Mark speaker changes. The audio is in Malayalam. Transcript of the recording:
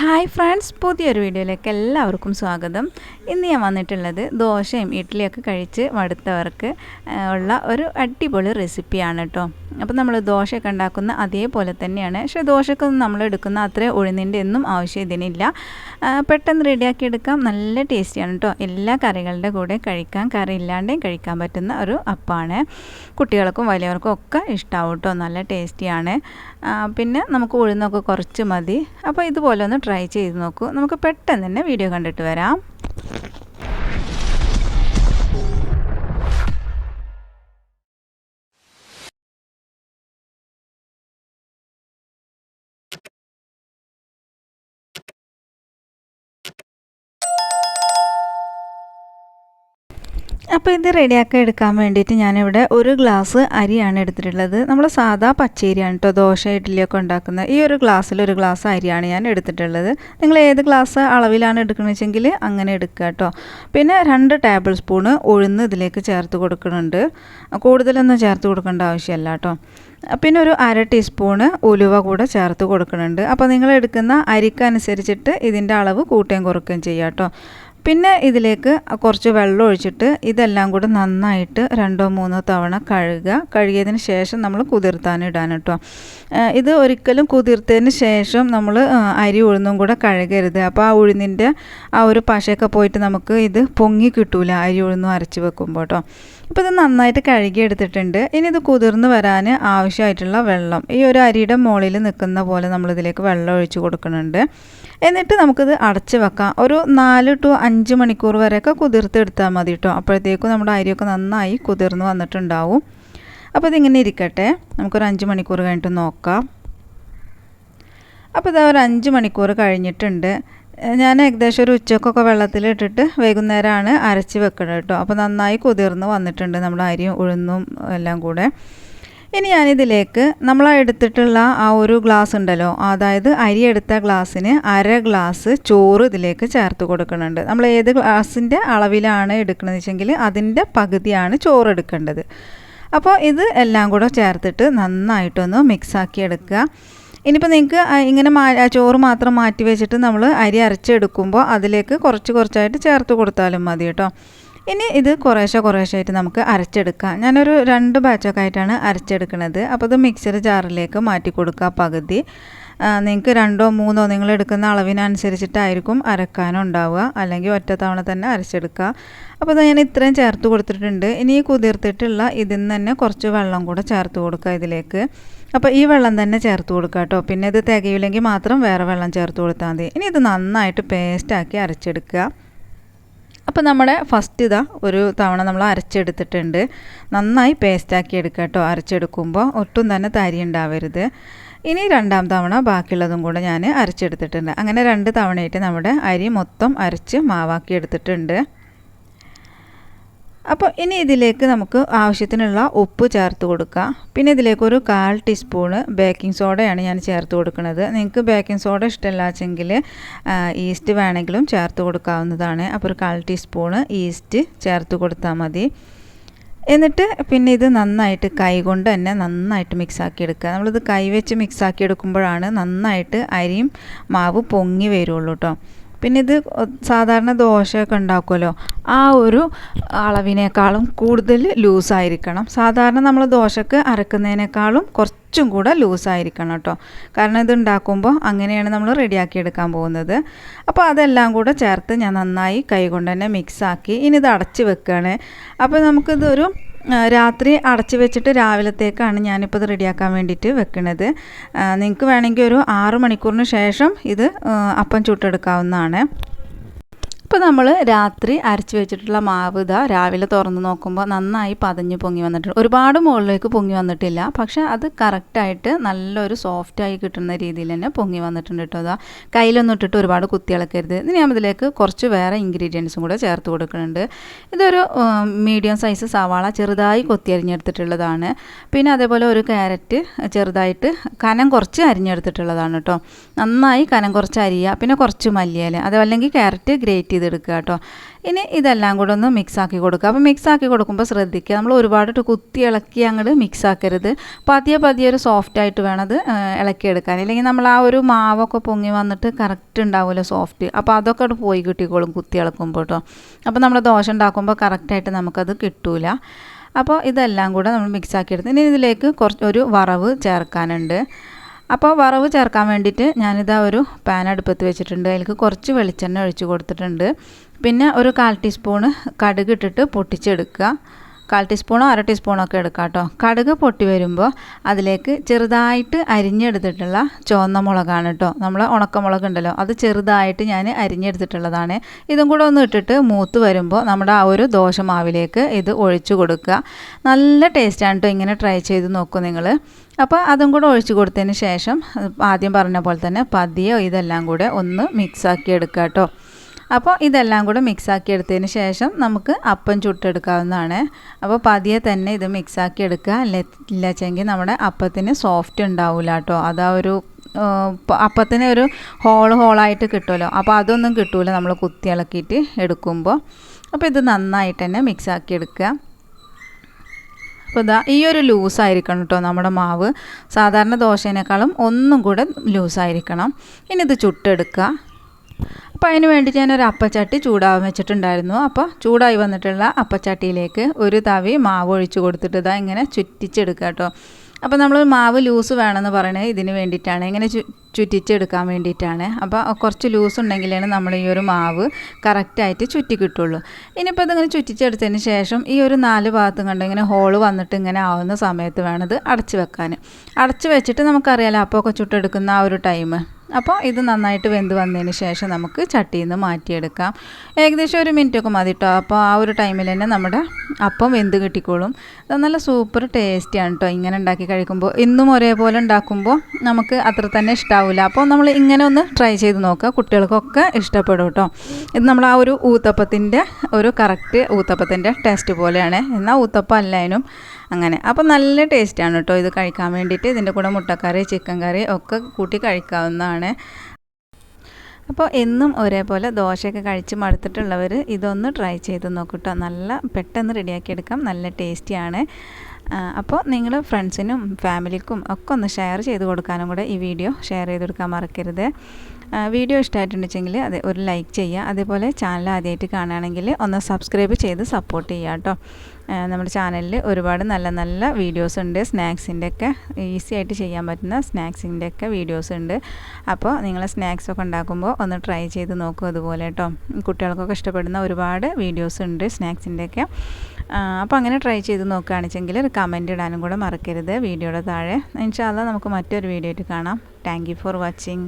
Speaker 1: ഹായ് ഫ്രണ്ട്സ് പുതിയൊരു വീഡിയോയിലേക്ക് എല്ലാവർക്കും സ്വാഗതം ഇന്ന് ഞാൻ വന്നിട്ടുള്ളത് ദോശയും ഇഡ്ഡലിയൊക്കെ കഴിച്ച് മടുത്തവർക്ക് ഉള്ള ഒരു അടിപൊളി റെസിപ്പിയാണ് കേട്ടോ അപ്പോൾ നമ്മൾ ദോശയൊക്കെ ഉണ്ടാക്കുന്ന അതേപോലെ തന്നെയാണ് പക്ഷേ ദോശക്കൊന്നും നമ്മൾ എടുക്കുന്ന അത്ര ഉഴുന്നിൻ്റെ ഒന്നും ആവശ്യം ഇതിനില്ല പെട്ടെന്ന് റെഡിയാക്കി എടുക്കാം നല്ല ടേസ്റ്റിയാണ് കേട്ടോ എല്ലാ കറികളുടെ കൂടെ കഴിക്കാം കറി ഇല്ലാണ്ടേയും കഴിക്കാൻ പറ്റുന്ന ഒരു അപ്പാണ് കുട്ടികൾക്കും വലിയവർക്കും ഒക്കെ ഇഷ്ടമാവും കേട്ടോ നല്ല ടേസ്റ്റിയാണ് പിന്നെ നമുക്ക് ഉഴുന്നൊക്കെ കുറച്ച് മതി അപ്പോൾ ഇതുപോലെ ഒന്ന് ട്രൈ ചെയ്ത് നോക്കൂ നമുക്ക് പെട്ടെന്ന് തന്നെ വീഡിയോ കണ്ടിട്ട് വരാം അപ്പോൾ ഇത് റെഡിയാക്കി എടുക്കാൻ വേണ്ടിയിട്ട് ഞാനിവിടെ ഒരു ഗ്ലാസ് അരിയാണ് എടുത്തിട്ടുള്ളത് നമ്മൾ സാധാ പച്ചരിയാണ് കേട്ടോ ദോശ ഇഡ്ഡലിയൊക്കെ ഉണ്ടാക്കുന്ന ഈ ഒരു ഗ്ലാസ്സിൽ ഒരു ഗ്ലാസ് അരിയാണ് ഞാൻ എടുത്തിട്ടുള്ളത് നിങ്ങൾ ഏത് ഗ്ലാസ് അളവിലാണ് വെച്ചെങ്കിൽ അങ്ങനെ എടുക്കുക കേട്ടോ പിന്നെ രണ്ട് ടേബിൾ സ്പൂണ് ഉഴുന്ന് ഇതിലേക്ക് ചേർത്ത് കൊടുക്കുന്നുണ്ട് കൂടുതലൊന്നും ചേർത്ത് കൊടുക്കേണ്ട ആവശ്യമല്ല കേട്ടോ പിന്നെ ഒരു അര ടീസ്പൂണ് ഉലുവ കൂടെ ചേർത്ത് കൊടുക്കുന്നുണ്ട് അപ്പോൾ നിങ്ങൾ എടുക്കുന്ന അരിക്കനുസരിച്ചിട്ട് ഇതിൻ്റെ അളവ് കൂട്ടുകയും കുറയ്ക്കുകയും ചെയ്യാം കേട്ടോ പിന്നെ ഇതിലേക്ക് കുറച്ച് വെള്ളം ഒഴിച്ചിട്ട് ഇതെല്ലാം കൂടി നന്നായിട്ട് രണ്ടോ മൂന്നോ തവണ കഴുകുക കഴുകിയതിന് ശേഷം നമ്മൾ കുതിർത്താനിടാൻ കേട്ടോ ഇത് ഒരിക്കലും കുതിർത്തതിന് ശേഷം നമ്മൾ അരി ഉഴുന്നും കൂടെ കഴുകരുത് അപ്പോൾ ആ ഉഴുന്നിൻ്റെ ആ ഒരു പശയൊക്കെ പോയിട്ട് നമുക്ക് ഇത് പൊങ്ങി കിട്ടൂല അരി ഉഴുന്നും അരച്ച് വെക്കുമ്പോൾ കേട്ടോ ഇപ്പോൾ ഇത് നന്നായിട്ട് കഴുകി എടുത്തിട്ടുണ്ട് ഇനി ഇത് കുതിർന്ന് വരാൻ ആവശ്യമായിട്ടുള്ള വെള്ളം ഈ ഒരു അരിയുടെ മുകളിൽ നിൽക്കുന്ന പോലെ നമ്മളിതിലേക്ക് വെള്ളം ഒഴിച്ചു കൊടുക്കുന്നുണ്ട് എന്നിട്ട് നമുക്കിത് അടച്ച് വെക്കാം ഒരു നാല് ടു അഞ്ച് മണിക്കൂർ വരെയൊക്കെ കുതിർത്തെടുത്താൽ മതി കേട്ടോ അപ്പോഴത്തേക്കും നമ്മുടെ അരിയൊക്കെ നന്നായി കുതിർന്ന് വന്നിട്ടുണ്ടാവും അപ്പോൾ ഇതിങ്ങനെ ഇരിക്കട്ടെ നമുക്കൊരു അഞ്ച് മണിക്കൂർ കഴിഞ്ഞിട്ട് നോക്കാം അപ്പോൾ ഇതാ ഒരു അഞ്ച് മണിക്കൂർ കഴിഞ്ഞിട്ടുണ്ട് ഞാൻ ഏകദേശം ഒരു ഉച്ചക്കൊക്കെ വെള്ളത്തിലിട്ടിട്ട് വൈകുന്നേരമാണ് അരച്ച് വെക്കണം കേട്ടോ അപ്പോൾ നന്നായി കുതിർന്ന് വന്നിട്ടുണ്ട് നമ്മുടെ അരിയും ഉഴുന്നും എല്ലാം കൂടെ ഇനി ഞാനിതിലേക്ക് നമ്മൾ എടുത്തിട്ടുള്ള ആ ഒരു ഗ്ലാസ് ഉണ്ടല്ലോ അതായത് അരി എടുത്ത ഗ്ലാസ്സിന് അര ഗ്ലാസ് ചോറ് ഇതിലേക്ക് ചേർത്ത് കൊടുക്കുന്നുണ്ട് നമ്മൾ ഏത് ഗ്ലാസിൻ്റെ അളവിലാണ് എടുക്കുന്നതെന്ന് വെച്ചെങ്കിൽ അതിൻ്റെ പകുതിയാണ് ചോറ് എടുക്കേണ്ടത് അപ്പോൾ ഇത് എല്ലാം കൂടെ ചേർത്തിട്ട് നന്നായിട്ടൊന്ന് മിക്സാക്കി എടുക്കുക ഇനിയിപ്പോൾ നിങ്ങൾക്ക് ഇങ്ങനെ മാ ചോറ് മാത്രം മാറ്റി വെച്ചിട്ട് നമ്മൾ അരി അരച്ചെടുക്കുമ്പോൾ അതിലേക്ക് കുറച്ച് കുറച്ചായിട്ട് ചേർത്ത് കൊടുത്താലും മതി കേട്ടോ ഇനി ഇത് കുറേശ്ശെ കുറേശ്ശായിട്ട് നമുക്ക് അരച്ചെടുക്കാം ഞാനൊരു രണ്ട് ബാച്ചൊക്കെ ആയിട്ടാണ് അരച്ചെടുക്കുന്നത് അപ്പോൾ ഇത് മിക്സർ ജാറിലേക്ക് മാറ്റി കൊടുക്കുക പകുതി നിങ്ങൾക്ക് രണ്ടോ മൂന്നോ നിങ്ങൾ എടുക്കുന്ന അളവിനനുസരിച്ചിട്ടായിരിക്കും അരക്കാനുണ്ടാവുക അല്ലെങ്കിൽ ഒറ്റ തവണ തന്നെ അരച്ചെടുക്കുക അപ്പോൾ അത് ഞാൻ ഇത്രയും ചേർത്ത് കൊടുത്തിട്ടുണ്ട് ഇനി കുതിർത്തിട്ടുള്ള ഇതിൽ നിന്ന് തന്നെ കുറച്ച് വെള്ളം കൂടെ ചേർത്ത് കൊടുക്കുക ഇതിലേക്ക് അപ്പോൾ ഈ വെള്ളം തന്നെ ചേർത്ത് കൊടുക്കുക കേട്ടോ പിന്നെ ഇത് തികയില്ലെങ്കിൽ മാത്രം വേറെ വെള്ളം ചേർത്ത് കൊടുത്താൽ മതി ഇനി ഇത് നന്നായിട്ട് പേസ്റ്റാക്കി അരച്ചെടുക്കുക അപ്പോൾ നമ്മുടെ ഫസ്റ്റ് ഇതാ ഒരു തവണ നമ്മൾ അരച്ചെടുത്തിട്ടുണ്ട് നന്നായി പേസ്റ്റാക്കി എടുക്കുക കേട്ടോ അരച്ചെടുക്കുമ്പോൾ ഒട്ടും തന്നെ തരി ഉണ്ടാവരുത് ഇനി രണ്ടാം തവണ ബാക്കിയുള്ളതും കൂടെ ഞാൻ അരച്ചെടുത്തിട്ടുണ്ട് അങ്ങനെ രണ്ട് തവണയായിട്ട് നമ്മുടെ അരി മൊത്തം അരച്ച് മാവാക്കി എടുത്തിട്ടുണ്ട് അപ്പോൾ ഇനി ഇതിലേക്ക് നമുക്ക് ആവശ്യത്തിനുള്ള ഉപ്പ് ചേർത്ത് കൊടുക്കാം പിന്നെ ഇതിലേക്ക് ഒരു കാൽ ടീസ്പൂണ് ബേക്കിംഗ് സോഡയാണ് ഞാൻ ചേർത്ത് കൊടുക്കുന്നത് നിങ്ങൾക്ക് ബേക്കിംഗ് സോഡ ഇഷ്ടമല്ലാച്ചെങ്കിൽ ഈസ്റ്റ് വേണമെങ്കിലും ചേർത്ത് കൊടുക്കാവുന്നതാണ് അപ്പോൾ ഒരു കാൽ ടീസ്പൂണ് ഈസ്റ്റ് ചേർത്ത് കൊടുത്താൽ മതി എന്നിട്ട് പിന്നെ ഇത് നന്നായിട്ട് കൈകൊണ്ട് തന്നെ നന്നായിട്ട് മിക്സാക്കി എടുക്കുക നമ്മളിത് കൈ വെച്ച് മിക്സാക്കി എടുക്കുമ്പോഴാണ് നന്നായിട്ട് അരിയും മാവ് പൊങ്ങി വരുള്ളൂ കേട്ടോ പിന്നെ ഇത് സാധാരണ ദോശയൊക്കെ ഉണ്ടാക്കുമല്ലോ ആ ഒരു അളവിനേക്കാളും കൂടുതൽ ലൂസായിരിക്കണം സാധാരണ നമ്മൾ ദോശക്ക് അരക്കുന്നതിനേക്കാളും കുറച്ചും കൂടെ ലൂസായിരിക്കണം കേട്ടോ കാരണം ഇത് ഉണ്ടാക്കുമ്പോൾ അങ്ങനെയാണ് നമ്മൾ റെഡിയാക്കി എടുക്കാൻ പോകുന്നത് അപ്പോൾ അതെല്ലാം കൂടെ ചേർത്ത് ഞാൻ നന്നായി കൈ കൊണ്ട് തന്നെ മിക്സാക്കി ഇനി ഇത് അടച്ച് വെക്കുകയാണ് അപ്പോൾ നമുക്കിതൊരു രാത്രി അടച്ചു വെച്ചിട്ട് രാവിലത്തേക്കാണ് ഞാനിപ്പോൾ ഇത് റെഡിയാക്കാൻ വേണ്ടിയിട്ട് വെക്കുന്നത് നിങ്ങൾക്ക് വേണമെങ്കിൽ ഒരു ആറ് മണിക്കൂറിന് ശേഷം ഇത് അപ്പം ചുട്ടെടുക്കാവുന്നതാണ് ഇപ്പോൾ നമ്മൾ രാത്രി അരച്ചു വെച്ചിട്ടുള്ള മാവ് ഇതാ രാവിലെ തുറന്ന് നോക്കുമ്പോൾ നന്നായി പതഞ്ഞ് പൊങ്ങി വന്നിട്ടുണ്ട് ഒരുപാട് മുകളിലേക്ക് പൊങ്ങി വന്നിട്ടില്ല പക്ഷേ അത് കറക്റ്റായിട്ട് നല്ലൊരു സോഫ്റ്റായി കിട്ടുന്ന രീതിയിൽ തന്നെ പൊങ്ങി വന്നിട്ടുണ്ട് കേട്ടോ അതാ കയ്യിലൊന്നും ഇട്ടിട്ട് ഒരുപാട് കുത്തിയിളക്കരുത് ഇനി ഞാൻ ഇതിലേക്ക് കുറച്ച് വേറെ ഇൻഗ്രീഡിയൻസും കൂടെ ചേർത്ത് കൊടുക്കുന്നുണ്ട് ഇതൊരു മീഡിയം സൈസ് സവാള ചെറുതായി കൊത്തി അരിഞ്ഞെടുത്തിട്ടുള്ളതാണ് പിന്നെ അതേപോലെ ഒരു ക്യാരറ്റ് ചെറുതായിട്ട് കനം കുറച്ച് അരിഞ്ഞെടുത്തിട്ടുള്ളതാണ് കേട്ടോ നന്നായി കനം കുറച്ച് അരിയുക പിന്നെ കുറച്ച് മല്ലിയല അതോ അല്ലെങ്കിൽ ക്യാരറ്റ് ഗ്രേറ്റ് ചെയ്തെടുക്കുക കേട്ടോ ഇനി ഇതെല്ലാം കൂടെ ഒന്ന് മിക്സ് ആക്കി കൊടുക്കുക അപ്പോൾ മിക്സ് ആക്കി കൊടുക്കുമ്പോൾ ശ്രദ്ധിക്കുക നമ്മൾ ഒരുപാട് കുത്തി ഇളക്കി അങ്ങോട്ട് മിക്സ് ആക്കരുത് പതിയെ പതിയെ ഒരു സോഫ്റ്റ് ആയിട്ട് വേണം അത് ഇളക്കിയെടുക്കാൻ ഇല്ലെങ്കിൽ നമ്മൾ ആ ഒരു മാവൊക്കെ പൊങ്ങി വന്നിട്ട് കറക്റ്റ് ഉണ്ടാവുമല്ലോ സോഫ്റ്റ് അപ്പോൾ അതൊക്കെ അവിടെ പോയി കിട്ടിക്കോളും കുത്തി ഇളക്കുമ്പോൾ കേട്ടോ അപ്പോൾ നമ്മൾ ദോശ ഉണ്ടാക്കുമ്പോൾ കറക്റ്റായിട്ട് നമുക്കത് കിട്ടൂല അപ്പോൾ ഇതെല്ലാം കൂടെ നമ്മൾ മിക്സ് ആക്കിയെടുത്ത് ഇനി ഇതിലേക്ക് കുറച്ച് ഒരു വറവ് ചേർക്കാനുണ്ട് അപ്പോൾ വറവ് ചേർക്കാൻ വേണ്ടിയിട്ട് ഞാനിതാ ഒരു പാൻ അടുപ്പത്ത് വെച്ചിട്ടുണ്ട് അതിലേക്ക് കുറച്ച് വെളിച്ചെണ്ണ ഒഴിച്ച് കൊടുത്തിട്ടുണ്ട് പിന്നെ ഒരു കാൽ ടീസ്പൂണ് കടുക് ഇട്ടിട്ട് പൊട്ടിച്ചെടുക്കുക കാൽ ടീസ്പൂണോ അര ടീസ്പൂണോ ഒക്കെ എടുക്കാം കേട്ടോ കടുക് പൊട്ടി വരുമ്പോൾ അതിലേക്ക് ചെറുതായിട്ട് അരിഞ്ഞെടുത്തിട്ടുള്ള ചുവന്ന മുളകാണ് കേട്ടോ നമ്മൾ ഉണക്കമുളക് ഉണ്ടല്ലോ അത് ചെറുതായിട്ട് ഞാൻ അരിഞ്ഞെടുത്തിട്ടുള്ളതാണ് ഇതും കൂടെ ഒന്ന് ഇട്ടിട്ട് മൂത്ത് വരുമ്പോൾ നമ്മുടെ ആ ഒരു ദോശമാവിലേക്ക് ഇത് ഒഴിച്ചു കൊടുക്കുക നല്ല ടേസ്റ്റാണ് കേട്ടോ ഇങ്ങനെ ട്രൈ ചെയ്ത് നോക്കൂ നിങ്ങൾ അപ്പോൾ അതും കൂടെ ഒഴിച്ചു കൊടുത്തതിന് ശേഷം ആദ്യം പറഞ്ഞ പോലെ തന്നെ പതിയോ ഇതെല്ലാം കൂടെ ഒന്ന് മിക്സാക്കി എടുക്കാം കേട്ടോ അപ്പോൾ ഇതെല്ലാം കൂടെ മിക്സാക്കി എടുത്തതിന് ശേഷം നമുക്ക് അപ്പം ചുട്ടെടുക്കാവുന്നതാണ് അപ്പോൾ പതിയെ തന്നെ ഇത് മിക്സാക്കി എടുക്കുക അല്ലെ ഇല്ലാച്ചെങ്കിൽ നമ്മുടെ അപ്പത്തിന് സോഫ്റ്റ് ഉണ്ടാവില്ല കേട്ടോ അതാ ഒരു അപ്പത്തിന് ഒരു ഹോൾ ഹോളായിട്ട് കിട്ടുമല്ലോ അപ്പോൾ അതൊന്നും കിട്ടൂല നമ്മൾ കുത്തി ഇളക്കിയിട്ട് എടുക്കുമ്പോൾ അപ്പോൾ ഇത് നന്നായിട്ട് തന്നെ മിക്സാക്കി എടുക്കുക അപ്പോൾ ഇതാ ഈ ഒരു ലൂസായിരിക്കണം കേട്ടോ നമ്മുടെ മാവ് സാധാരണ ദോശേനേക്കാളും ഒന്നും കൂടെ ലൂസായിരിക്കണം ഇനി ഇത് ചുട്ടെടുക്കുക അപ്പം അതിന് വേണ്ടി ഞാനൊരു അപ്പച്ചട്ടി ചൂടാവാൻ വെച്ചിട്ടുണ്ടായിരുന്നു അപ്പോൾ ചൂടായി വന്നിട്ടുള്ള അപ്പച്ചട്ടിയിലേക്ക് ഒരു തവി മാവ് ഒഴിച്ച് കൊടുത്തിട്ട് ഇതാ ഇങ്ങനെ ചുറ്റിച്ചെടുക്കുക കേട്ടോ അപ്പോൾ നമ്മൾ മാവ് ലൂസ് വേണമെന്ന് പറയണത് ഇതിന് വേണ്ടിയിട്ടാണ് ഇങ്ങനെ ചുറ്റിച്ചെടുക്കാൻ വേണ്ടിയിട്ടാണ് അപ്പോൾ കുറച്ച് ലൂസ് ഉണ്ടെങ്കിലാണ് നമ്മൾ ഈ ഒരു മാവ് കറക്റ്റായിട്ട് ചുറ്റി കിട്ടുള്ളൂ ഇനിയിപ്പോൾ ഇതിങ്ങനെ ചുറ്റിച്ചെടുത്തതിന് ശേഷം ഈ ഒരു നാല് ഭാഗത്തും കണ്ട് ഇങ്ങനെ ഹോള് വന്നിട്ട് ഇങ്ങനെ ആവുന്ന സമയത്ത് വേണം ഇത് അടച്ചു വെക്കാൻ അടച്ചു വെച്ചിട്ട് നമുക്കറിയാലോ ഒക്കെ ചുട്ടെടുക്കുന്ന ആ ഒരു ടൈം അപ്പോൾ ഇത് നന്നായിട്ട് വെന്ത് വന്നതിന് ശേഷം നമുക്ക് ചട്ടിയിൽ നിന്ന് മാറ്റിയെടുക്കാം ഏകദേശം ഒരു മിനിറ്റൊക്കെ മതി കേട്ടോ അപ്പോൾ ആ ഒരു ടൈമിൽ തന്നെ നമ്മുടെ അപ്പം വെന്ത് കിട്ടിക്കോളും അത് നല്ല സൂപ്പർ ടേസ്റ്റിയാണ് കേട്ടോ ഇങ്ങനെ ഉണ്ടാക്കി കഴിക്കുമ്പോൾ ഇന്നും ഒരേപോലെ ഉണ്ടാക്കുമ്പോൾ നമുക്ക് അത്ര തന്നെ ഇഷ്ടാവില്ല അപ്പോൾ നമ്മൾ ഇങ്ങനെ ഒന്ന് ട്രൈ ചെയ്ത് നോക്കുക കുട്ടികൾക്കൊക്കെ ഇഷ്ടപ്പെടും കേട്ടോ ഇത് നമ്മൾ ആ ഒരു ഊത്തപ്പത്തിൻ്റെ ഒരു കറക്റ്റ് ഊത്തപ്പത്തിൻ്റെ ടേസ്റ്റ് പോലെയാണ് എന്നാൽ ഊത്തപ്പം അല്ലായനും അങ്ങനെ അപ്പോൾ നല്ല ടേസ്റ്റാണ് കേട്ടോ ഇത് കഴിക്കാൻ വേണ്ടിയിട്ട് ഇതിൻ്റെ കൂടെ മുട്ടക്കറി ചിക്കൻ കറി ഒക്കെ കൂട്ടി കഴിക്കാവുന്നതാണ് അപ്പോൾ എന്നും ഒരേപോലെ ദോശയൊക്കെ കഴിച്ച് മടുത്തിട്ടുള്ളവർ ഇതൊന്ന് ട്രൈ ചെയ്ത് നോക്കൂട്ടോ നല്ല പെട്ടെന്ന് റെഡിയാക്കിയെടുക്കാം നല്ല ടേസ്റ്റിയാണ് അപ്പോൾ നിങ്ങൾ ഫ്രണ്ട്സിനും ഫാമിലിക്കും ഒക്കെ ഒന്ന് ഷെയർ ചെയ്ത് കൊടുക്കാനും കൂടെ ഈ വീഡിയോ ഷെയർ ചെയ്ത് കൊടുക്കാൻ മറക്കരുത് വീഡിയോ ഇഷ്ടമായിട്ടുണ്ടെങ്കിൽ അത് ഒരു ലൈക്ക് ചെയ്യുക അതേപോലെ ചാനൽ ആദ്യമായിട്ട് കാണുകയാണെങ്കിൽ ഒന്ന് സബ്സ്ക്രൈബ് ചെയ്ത് സപ്പോർട്ട് ചെയ്യുക കേട്ടോ നമ്മുടെ ചാനലിൽ ഒരുപാട് നല്ല നല്ല വീഡിയോസ് ഉണ്ട് സ്നാക്സിൻ്റെ ഒക്കെ ഈസി ആയിട്ട് ചെയ്യാൻ പറ്റുന്ന സ്നാക്സിൻ്റെ ഒക്കെ വീഡിയോസ് ഉണ്ട് അപ്പോൾ നിങ്ങൾ സ്നാക്സ് ഒക്കെ ഉണ്ടാക്കുമ്പോൾ ഒന്ന് ട്രൈ ചെയ്ത് നോക്കും അതുപോലെ കേട്ടോ കുട്ടികൾക്കൊക്കെ ഇഷ്ടപ്പെടുന്ന ഒരുപാട് വീഡിയോസ് ഉണ്ട് സ്നാക്സിൻ്റെ ഒക്കെ അപ്പോൾ അങ്ങനെ ട്രൈ ചെയ്ത് നോക്കുകയാണെങ്കിൽ ഒരു കമൻറ്റ് ഇടാനും കൂടെ മറക്കരുത് വീഡിയോയുടെ താഴെ ഇൻഷാല്ല നമുക്ക് മറ്റൊരു വീഡിയോ ആയിട്ട് കാണാം താങ്ക് ഫോർ വാച്ചിങ്